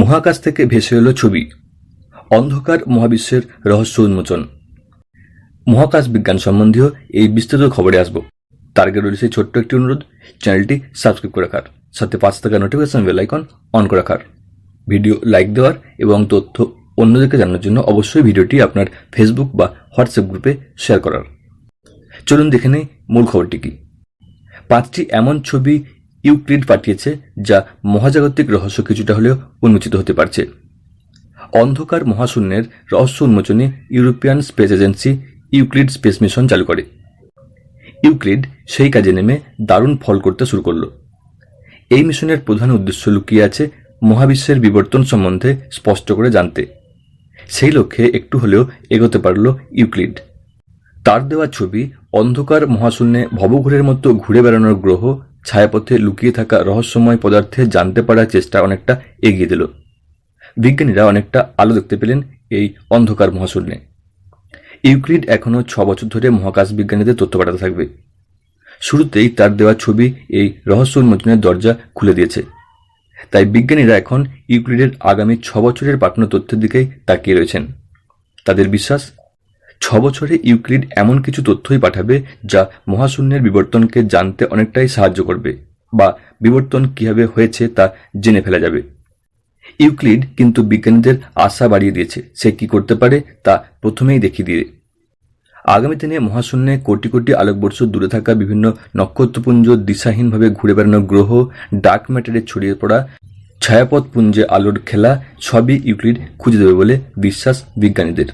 মহাকাশ থেকে ভেসে এলো ছবি, অন্ধকার মহাবিশ্বের রহস্য উন্মোচন। মহাকাশ বিজ্ঞান সম্বন্ধীয় এই বিস্তৃত খবরে আসব। তার আগে রয়েছে ছোট্ট একটি অনুরোধ, চ্যানেলটি সাবস্ক্রাইব করে রাখার, সাথে পাঁচ টাকা নোটিফিকেশন বেল আইকন অন করে রাখার। ভিডিও লাইক দেওয়ার এবং তথ্য অন্যদেরকে জানানোর জন্য অবশ্যই ভিডিওটি আপনার ফেসবুক বা হোয়াটসঅ্যাপ গ্রুপে শেয়ার করার। চলুন দেখে নেই মূল খবরটি কি। পাঁচটি এমন ছবি ইউক্লিড পাঠিয়েছে, যা মহাজাগতিক রহস্য কিছুটা হলেও উন্মোচিত হতে পারছে। অন্ধকার মহাশূন্যের রহস্য উন্মোচনে European space agency Euclid space mission চালু করে। ইউক্লিড সেই কাজে নেমে দারুণ ফল করতে শুরু করল। এই মিশনের প্রধান উদ্দেশ্য লুকিয়ে আছে মহাবিশ্বের বিবর্তন সম্বন্ধে স্পষ্ট করে জানতে। সেই লক্ষ্যে একটু হলেও এগোতে পারল ইউক্লিড। তার দেওয়া ছবি অন্ধকার মহাশূন্যে ভবঘুরের মতো ঘুরে বেড়ানোর গ্রহ ছায়াপথে লুকিয়ে থাকা রহস্যময় পদার্থে জানতে পারার চেষ্টা অনেকটা এগিয়ে দিল। বিজ্ঞানীরা অনেকটা আলো দেখতে পেলেন এই অন্ধকার মহাশূন্যে। ইউক্লিড এখনও ছ বছর ধরে মহাকাশ বিজ্ঞানীদের তথ্য পাঠাতে থাকবে। শুরুতেই তার দেওয়া ছবি এই রহস্য উন্মোচনের দরজা খুলে দিয়েছে। তাই বিজ্ঞানীরা এখন ইউক্লিডের আগামী ছ বছরের পাঠানো তথ্যের দিকেই তাকিয়ে রয়েছেন। তাদের বিশ্বাস ছ বছরে ইউক্লিড এমন কিছু তথ্যই পাঠাবে যা মহাশূন্যের বিবর্তনকে জানতে অনেকটাই সাহায্য করবে বা বিবর্তন কীভাবে হয়েছে তা জেনে ফেলা যাবে। ইউক্লিড কিন্তু বিজ্ঞানীদের আশা বাড়িয়ে দিয়েছে, সে কি করতে পারে তা প্রথমেই দেখিয়ে দিয়ে আগামী দিনে মহাশূন্যে কোটি কোটি আলোকবর্ষ দূরে থাকা বিভিন্ন নক্ষত্রপুঞ্জ দিশাহীনভাবে ঘুরে বেড়ানো গ্রহ, ডার্ক ম্যাটারে ছড়িয়ে পড়া ছায়াপথ পুঞ্জে আলোর খেলা সবই ইউক্লিড খুঁজে দেবে বলে বিশ্বাস বিজ্ঞানীদের।